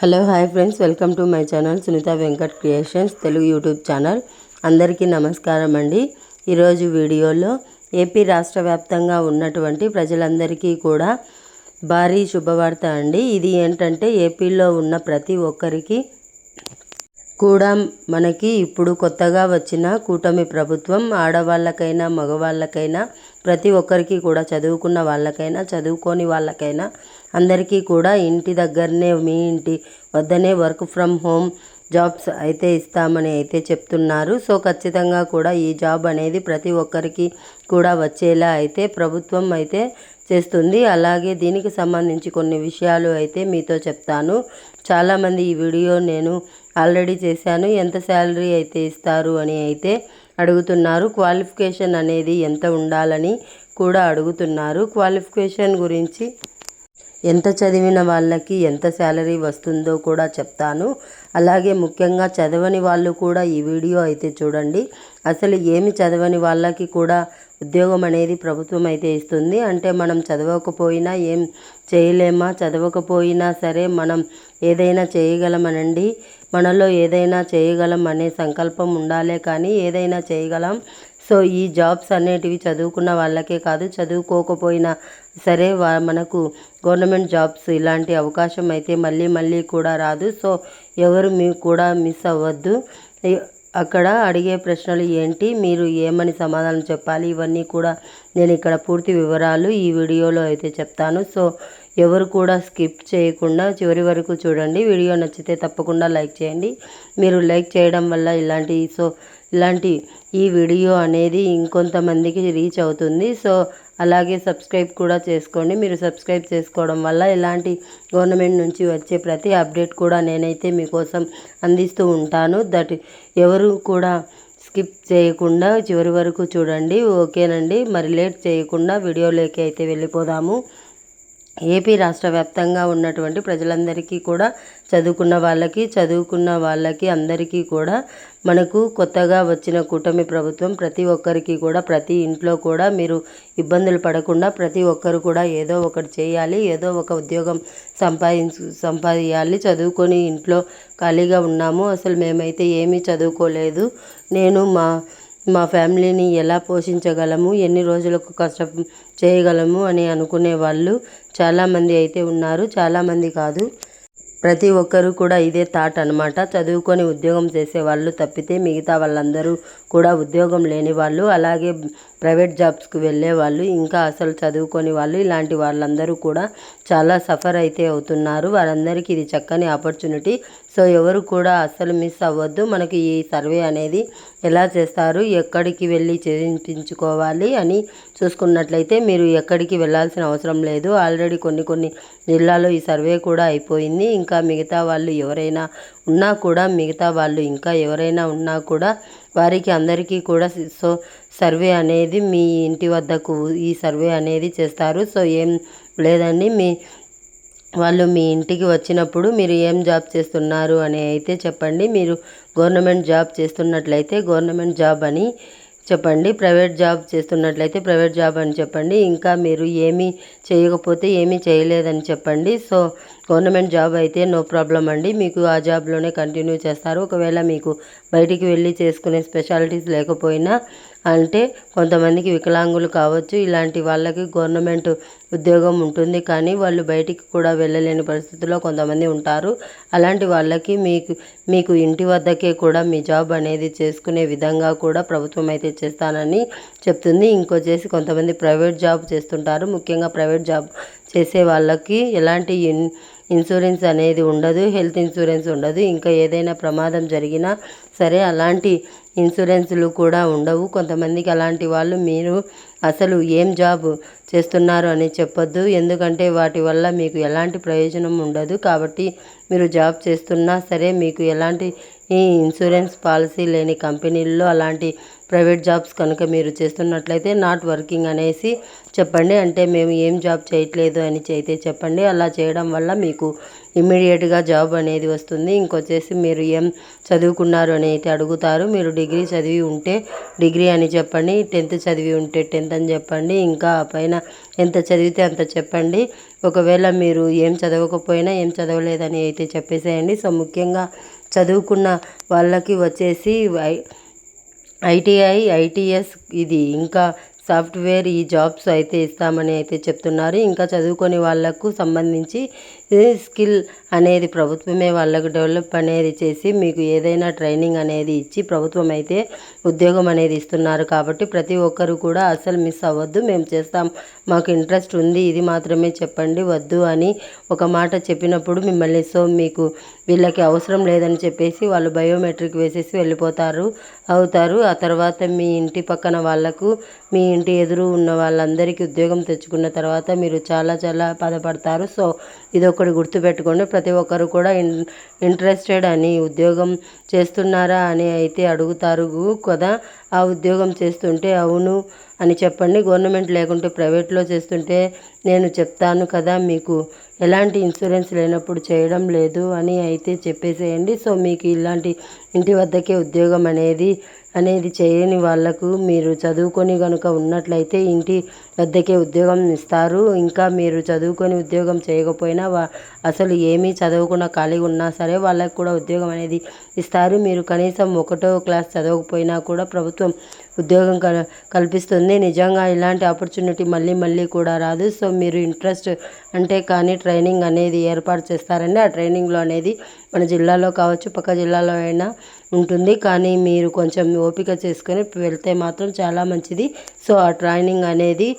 Hello hi friends. Welcome to my channel Sunitha Venkat creations Telugu YouTube channel. అందరికీ నమస్కారం అండి. ఈరోజు వీడియోలో ఏపీ రాష్ట్ర వ్యాప్తంగా ఉన్నటువంటి ప్రజలందరికీ కూడా భారీ శుభవార్త అండి. ఇది ఏంటంటే ఏపీలో ఉన్న ప్రతి ఒక్కరికి కూడా మనకి ఇప్పుడు కొత్తగా వచ్చిన కూటమి ప్రభుత్వం ఆడవాళ్ళకైనా మగవాళ్ళకైనా ప్రతి ఒక్కరికి కూడా చదువుకున్న వాళ్ళకైనా చదువుకోని వాళ్ళకైనా అందరికీ కూడా ఇంటి దగ్గరనే మీ ఇంటి వద్దనే వర్క్ ఫ్రమ్ హోమ్ జాబ్స్ అయితే ఇస్తామని అయితే చెప్తున్నారు. సో ఖచ్చితంగా కూడా ఈ జాబ్ అనేది ప్రతి ఒక్కరికి కూడా వచ్చేలా అయితే ప్రభుత్వం అయితే చేస్తుంది. అలాగే దీనికి సంబంధించి కొన్ని విషయాలు అయితే మీతో చెప్తాను. చాలామంది ఈ వీడియో నేను ఆల్రెడీ చేశాను. ఎంత శాలరీ అయితే ఇస్తారు అని అయితే అడుగుతున్నారు. క్వాలిఫికేషన్ అనేది ఎంత ఉండాలని కూడా అడుగుతున్నారు. క్వాలిఫికేషన్ గురించి ఎంత చదివిన వాళ్ళకి ఎంత శాలరీ వస్తుందో కూడా చెప్తాను. అలాగే ముఖ్యంగా చదవని వాళ్ళు కూడా ఈ వీడియో అయితే చూడండి. అసలు ఏమి చదవని వాళ్ళకి కూడా ఉద్యోగం అనేది ప్రభుత్వం అయితే ఇస్తుంది. అంటే మనం చదవకపోయినా ఏం చేయలేమా? చదవకపోయినా సరే మనం ఏదైనా చేయగలమనండి. మనలో ఏదైనా చేయగలం అనే సంకల్పం ఉండాలే కానీ ఏదైనా చేయగలం. సో ఈ జాబ్స్ అనేటివి చదువుకున్న వాళ్ళకే కాదు చదువుకోకపోయినా సరే వా మనకు గవర్నమెంట్ జాబ్స్ ఇలాంటి అవకాశం అయితే మళ్ళీ మళ్ళీ కూడా రాదు. సో ఎవరు మీ కూడా మిస్ అవ్వద్దు. అక్కడ అడిగే ప్రశ్నలు ఏంటి? మీరు ఏమని సమాధానం చెప్పాలి? ఇవన్నీ కూడా నేను ఇక్కడ పూర్తి వివరాలు ఈ వీడియోలో అయితే చెప్తాను. సో ఎవరు కూడా స్కిప్ చేయకుండా చివరి వరకు చూడండి. వీడియో నచ్చితే తప్పకుండా లైక్ చేయండి. మీరు లైక్ చేయడం వల్ల ఇలాంటి సో ఇలాంటి ఈ వీడియో అనేది ఇంకొంతమందికి రీచ్ అవుతుంది. సో అలాగే సబ్స్క్రైబ్ కూడా చేసుకోండి. మీరు సబ్స్క్రైబ్ చేసుకోవడం వల్ల ఇలాంటి గవర్నమెంట్ నుంచి వచ్చే ప్రతి అప్డేట్ కూడా నేనైతే మీకోసం అందిస్తూ ఉంటాను. దట్ ఎవరు కూడా స్కిప్ చేయకుండా చివరి వరకు చూడండి. ఓకేనండి. మరి లేట్ చేయకుండా వీడియోలోకి అయితే వెళ్ళిపోదాము. ఏపీ రాష్ట్ర వ్యాప్తంగా ఉన్నటువంటి ప్రజలందరికీ కూడా చదువుకున్న వాళ్ళకి చదువుకున్న వాళ్ళకి అందరికీ కూడా మనకు కొత్తగా వచ్చిన కూటమి ప్రభుత్వం ప్రతి ఒక్కరికి కూడా ప్రతి ఇంట్లో కూడా మీరు ఇబ్బందులు పడకుండా ప్రతి ఒక్కరు కూడా ఏదో ఒకటి చేయాలి ఏదో ఒక ఉద్యోగం సంపాదించు సంపాదించాలి చదువుకొని ఇంట్లో ఖాళీగా ఉన్నాము. అసలు మేమైతే ఏమీ చదువుకోలేదు. నేను మా మా ఫ్యామిలీని ఎలా పోషించగలము ఎన్ని రోజులకు కష్టం చేయగలము అని అనుకునే వాళ్ళు చాలామంది అయితే ఉన్నారు. చాలామంది కాదు. ప్రతి ఒక్కరూ కూడా ఇదే థాట్ అనమాట చదువుకొని ఉద్యోగం చేసే వాళ్ళు తప్పితే మిగతా వాళ్ళందరూ కూడా ఉద్యోగం లేని వాళ్ళు. అలాగే ప్రైవేట్ జాబ్స్కి వెళ్ళే వాళ్ళు ఇంకా అసలు చదువుకొని వాళ్ళు ఇలాంటి వాళ్ళందరూ కూడా చాలా సఫర్ అయితే అవుతున్నారు. వారందరికీ ఇది చక్కని ఆపర్చునిటీ. సో ఎవరు కూడా అస్సలు మిస్ అవ్వద్దు. మనకి ఈ సర్వే అనేది ఎలా చేస్తారు ఎక్కడికి వెళ్ళి చేయించుకోవాలి అని చూసుకున్నట్లయితే మీరు ఎక్కడికి వెళ్ళాల్సిన అవసరం లేదు. ఆల్రెడీ కొన్ని కొన్ని జిల్లాలో ఈ సర్వే కూడా అయిపోయింది. ఇంకా మిగతా వాళ్ళు ఎవరైనా ఉన్నా కూడా మిగతా వాళ్ళు ఇంకా ఎవరైనా ఉన్నా కూడా వారికి అందరికీ కూడా సో సర్వే అనేది మీ ఇంటి వద్దకు ఈ సర్వే అనేది చేస్తారు. సో ఏం లేదండి. మీ వాళ్ళు మీ ఇంటికి వచ్చినప్పుడు మీరు ఏం జాబ్ చేస్తున్నారు అని అయితే చెప్పండి. మీరు గవర్నమెంట్ జాబ్ చేస్తున్నట్లయితే గవర్నమెంట్ జాబ్ అని చెప్పండి. ప్రైవేట్ జాబ్ చేస్తున్నట్లయితే ప్రైవేట్ జాబ్ అని చెప్పండి. ఇంకా మీరు ఏమీ చేయకపోతే ఏమీ చేయలేదని చెప్పండి. సో గవర్నమెంట్ జాబ్ అయితే నో ప్రాబ్లం అండి. మీకు ఆ జాబ్లోనే కంటిన్యూ చేస్తారు. ఒకవేళ మీకు బయటికి వెళ్ళి చేసుకునే స్పెషాలిటీస్ లేకపోయినా అంటే కొంతమందికి వికలాంగులు కావచ్చు ఇలాంటి వాళ్ళకి గవర్నమెంట్ ఉద్యోగం ఉంటుంది. కానీ వాళ్ళు బయటికి కూడా వెళ్ళలేని పరిస్థితుల్లో కొంతమంది ఉంటారు. అలాంటి వాళ్ళకి మీకు మీకు ఇంటి వద్దకే కూడా మీ జాబ్ అనేది చేసుకునే విధంగా కూడా ప్రభుత్వం అయితే చేస్తానని చెప్తుంది. ఇంకొచ్చేసి కొంతమంది ప్రైవేట్ జాబ్ చేస్తుంటారు. ముఖ్యంగా ప్రైవేట్ జాబ్ చేసే వాళ్ళకి ఎలాంటి ఇన్ ఇన్సూరెన్స్ అనేది ఉండదు హెల్త్ ఇన్సూరెన్స్ ఉండదు. ఇంకా ఏదైనా ప్రమాదం జరిగినా సరే అలాంటి ఇన్సూరెన్స్లు కూడా ఉండవు. కొంతమందికి అలాంటి వాళ్ళు మీరు అసలు ఏం జాబ్ చేస్తున్నారు అని చెప్పొద్దు. ఎందుకంటే వాటి వల్ల మీకు ఎలాంటి ప్రయోజనం ఉండదు. కాబట్టి మీరు జాబ్ చేస్తున్నా సరే మీకు ఎలాంటి ఈ ఇన్సూరెన్స్ పాలసీ లేని కంపెనీల్లో అలాంటి ప్రైవేట్ జాబ్స్ కనుక మీరు చేస్తున్నట్లయితే నాట్ వర్కింగ్ అనేసి చెప్పండి. అంటే మేము ఏం జాబ్ చేయట్లేదు అని అయితే చెప్పండి. అలా చేయడం వల్ల మీకు ఇమ్మీడియట్గా జాబ్ అనేది వస్తుంది. ఇంకొచ్చేసి మీరు ఏం చదువుకున్నారు అని అయితే అడుగుతారు. మీరు డిగ్రీ చదివి ఉంటే డిగ్రీ అని చెప్పండి. టెన్త్ చదివి ఉంటే టెన్త్ అని చెప్పండి. ఇంకా పైన ఎంత చదివితే అంత చెప్పండి. ఒకవేళ మీరు ఏం చదవకపోయినా ఏం చదవలేదని అయితే చెప్పేసేయండి. సో ముఖ్యంగా చదువుకున్న వాళ్ళకి వచ్చేసి ఐ- ఐటీఐ ఐటీఎస్ ఇది ఇంకా సాఫ్ట్వేర్ ఈ జాబ్స్ అయితే ఇస్తామని అయితే చెప్తున్నారు. ఇంకా చదువుకొని వాళ్ళకు సంబంధించి స్కిల్ అనేది ప్రభుత్వమే వాళ్ళకు డెవలప్ అనేది చేసి మీకు ఏదైనా ట్రైనింగ్ అనేది ఇచ్చి ప్రభుత్వం అయితే ఉద్యోగం అనేది ఇస్తున్నారు కాబట్టి ప్రతి ఒక్కరు కూడా అసలు మిస్ అవ్వద్దు మేము చేస్తాం. మాకు ఇంట్రెస్ట్ ఉంది ఇది మాత్రమే చెప్పండి వద్దు అని ఒక మాట చెప్పినప్పుడు మిమ్మల్ని సో మీకు వీళ్ళకి అవసరం లేదని చెప్పేసి వాళ్ళు బయోమెట్రిక్ వేసేసి వెళ్ళిపోతారు అవుతారు. ఆ తర్వాత మీ ఇంటి పక్కన వాళ్ళకు మీ ఇంటి ఎదురు ఉన్న వాళ్ళందరికీ ఉద్యోగం తెచ్చుకున్న తర్వాత మీరు చాలా చాలా బాధపడతారు. సో ఇదొకటి గుర్తుపెట్టుకోండి. ప్రతి ఒక్కరు కూడా ఇన్ ఇంట్రెస్టెడ్ అని ఉద్యోగం చేస్తున్నారా అని అయితే అడుగుతారు. కదా ఆ ఉద్యోగం చేస్తుంటే అవును అని చెప్పండి. గవర్నమెంట్ లేకుంటే ప్రైవేట్లో చేస్తుంటే నేను చెప్తాను కదా మీకు. ఎలాంటి ఇన్సూరెన్స్ లేనప్పుడు చేయడం లేదు అని అయితే చెప్పేసేయండి. సో మీకు ఇలాంటి ఇంటి వద్దకే ఉద్యోగం అనేది అనేది చేయని వాళ్ళకు మీరు చదువుకొని కనుక ఉన్నట్లయితే ఇంటి వద్దకే ఉద్యోగం ఇస్తారు. ఇంకా మీరు చదువుకొని ఉద్యోగం చేయకపోయినా వా- అసలు ఏమీ చదవకుండా ఖాళీగా ఉన్నా సరే వాళ్ళకు కూడా ఉద్యోగం అనేది ఇస్తారు. మీరు కనీసం ఒకటో క్లాస్ చదవకపోయినా కూడా ప్రభుత్వం ఉద్యోగం కల్ కల్పిస్తుంది. నిజంగా ఇలాంటి ఆపర్చునిటీ మళ్ళీ మళ్ళీ కూడా రాదు. సో మీరు ఇంట్రెస్ట్ అంటే కానీ ట్రైనింగ్ అనేది ఏర్పాటు చేస్తారండి. ఆ ట్రైనింగ్లో అనేది మన జిల్లాలో కావచ్చు పక్క జిల్లాలో అయినా ఉంటుంది. కానీ మీరు కొంచెం ఓపిక చేసుకొని వెళ్తే మాత్రం చాలా మంచిది. సో ఆ ట్రైనింగ్ అనేది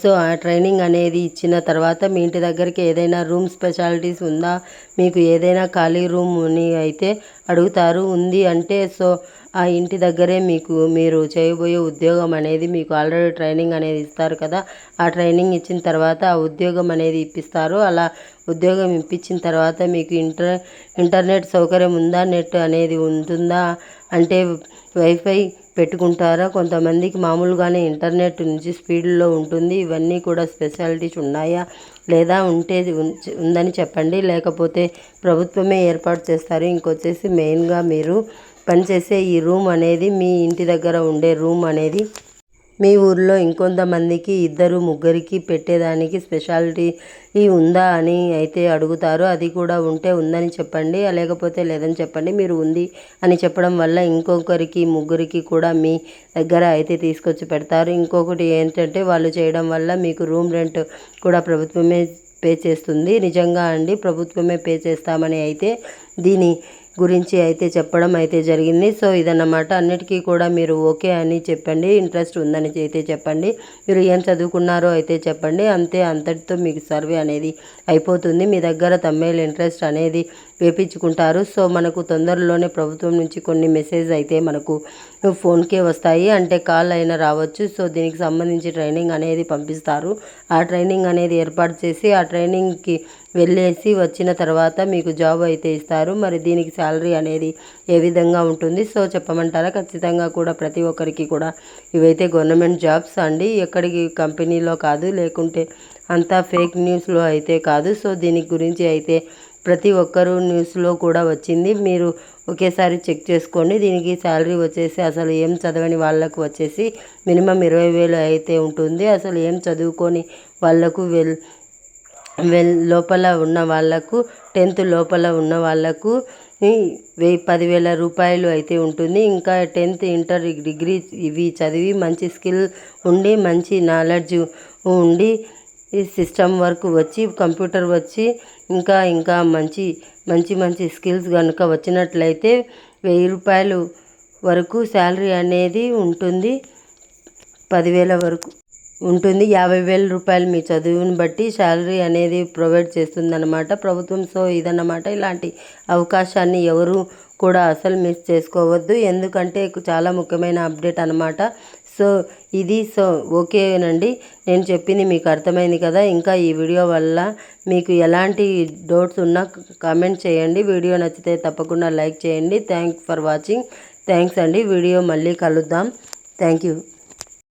సో ఆ ట్రైనింగ్ అనేది ఇచ్చిన తర్వాత మీ ఇంటి దగ్గరికి ఏదైనా రూమ్ స్పెషాలిటీస్ ఉందా? మీకు ఏదైనా ఖాళీ రూమ్ అని అయితే అడుగుతారు. ఉంది అంటే సో ఆ ఇంటి దగ్గరే మీకు మీరు చేయబోయే ఉద్యోగం అనేది మీకు ఆల్రెడీ ట్రైనింగ్ అనేది ఇస్తారు కదా. ఆ ట్రైనింగ్ ఇచ్చిన తర్వాత ఆ ఉద్యోగం అనేది ఇప్పిస్తారు. అలా ఉద్యోగం ఇప్పించిన తర్వాత మీకు ఇంటర్ ఇంటర్నెట్ సౌకర్యం ఉందా? నెట్ అనేది ఉంటుందా? అంటే వైఫై పెట్టుకుంటారా? కొంతమందికి మామూలుగానే ఇంటర్నెట్ నుంచి స్పీడ్లో ఉంటుంది. ఇవన్నీ కూడా స్పెషాలిటీస్ ఉన్నాయా? లేదా ఉంటే ఉందని చెప్పండి. లేకపోతే ప్రభుత్వమే ఏర్పాటు చేస్తారు. ఇంకొచ్చేసి మెయిన్గా మీరు పనిచేసే ఈ రూమ్ అనేది మీ ఇంటి దగ్గర ఉండే రూమ్ అనేది. మీ ఊర్లో ఇంకొంతమందికి ఇద్దరు ముగ్గురికి పెట్టేదానికి స్పెషాలిటీ ఉందా అని అయితే అడుగుతారు. అది కూడా ఉంటే ఉందని చెప్పండి లేకపోతే లేదని చెప్పండి. మీరు ఉంది అని చెప్పడం వల్ల ఇంకొకరికి ముగ్గురికి కూడా మీ దగ్గర అయితే తీసుకొచ్చి పెడతారు. ఇంకొకటి ఏంటంటే వాళ్ళు చేయడం వల్ల మీకు రూమ్ రెంట్ కూడా ప్రభుత్వమే పే చేస్తుంది. నిజంగా అండి ప్రభుత్వమే పే చేస్తామని అయితే దీని గురించి అయితే చెప్పడం అయితే జరిగింది. సో ఇదన్నమాట. అన్నిటికీ కూడా మీరు ఓకే అని చెప్పండి. ఇంట్రెస్ట్ ఉందని అయితే చెప్పండి. మీరు ఏం చదువుకున్నారో అయితే చెప్పండి. అంతే అంతటితో మీకు సర్వే అనేది అయిపోతుంది. మీ దగ్గర తమ్మేలు ఇంట్రెస్ట్ అనేది వేపించుకుంటారు. సో మనకు తొందరలోనే ప్రభుత్వం నుంచి కొన్ని మెసేజ్ అయితే మనకు ఫోన్కే వస్తాయి. అంటే కాల్ అయినా రావచ్చు. సో దీనికి సంబంధించి ట్రైనింగ్ అనేది పంపిస్తారు. ఆ ట్రైనింగ్ అనేది ఏర్పాటు చేసి ఆ ట్రైనింగ్కి వెళ్ళేసి వచ్చిన తర్వాత మీకు జాబ్ అయితే ఇస్తారు. మరి దీనికి శాలరీ అనేది ఏ విధంగా ఉంటుంది? సో చెప్పమంటారా? ఖచ్చితంగా కూడా ప్రతి ఒక్కరికి కూడా ఇవైతే గవర్నమెంట్ జాబ్స్ అండి. ఎక్కడికి కంపెనీలో కాదు లేకుంటే అంతా ఫేక్ న్యూస్లో అయితే కాదు. సో దీని గురించి అయితే ప్రతి ఒక్కరూ న్యూస్లో కూడా వచ్చింది. మీరు ఒకేసారి చెక్ చేసుకోండి. దీనికి శాలరీ వచ్చేసి అసలు ఏం చదవని వాళ్ళకు వచ్చేసి మినిమం ఇరవై వేలు అయితే ఉంటుంది. అసలు ఏం చదువుకొని వాళ్ళకు వెల్ వెల్ లోపల ఉన్న వాళ్ళకు టెన్త్ లోపల ఉన్న వాళ్ళకు వెయ్యి పదివేల రూపాయలు అయితే ఉంటుంది. ఇంకా టెన్త్ ఇంటర్ డిగ్రీ ఇవి చదివి మంచి స్కిల్ ఉండి మంచి నాలెడ్జ్ ఉండి ఈ సిస్టమ్ వర్క్ వచ్చి కంప్యూటర్ వచ్చి ఇంకా ఇంకా మంచి మంచి మంచి స్కిల్స్ కనుక వచ్చినట్లయితే వెయ్యి రూపాయలు వరకు శాలరీ అనేది ఉంటుంది. పదివేల వరకు. ఉంటుంది. యాభై వేల రూపాయలు మీ చదువుని బట్టి శాలరీ అనేది ప్రొవైడ్ చేస్తుందన్నమాట. ప్రభుత్వం సో ఇదన్నమాట. ఇలాంటి అవకాశాన్ని ఎవరు కూడా అసలు మిస్ చేసుకోవద్దు. ఎందుకంటే చాలా ముఖ్యమైన అప్డేట్ అన్నమాట. సో ఇది సో ఓకేనండి. నేను చెప్పింది మీకు అర్థమైంది కదా. ఇంకా ఈ వీడియో వల్ల మీకు ఎలాంటి డౌట్స్ ఉన్నా కామెంట్ చేయండి. వీడియో నచ్చితే తప్పకుండా లైక్ చేయండి. Thanks for watching. థ్యాంక్స్ అండి. వీడియో మళ్ళీ కలుద్దాం. Thank you.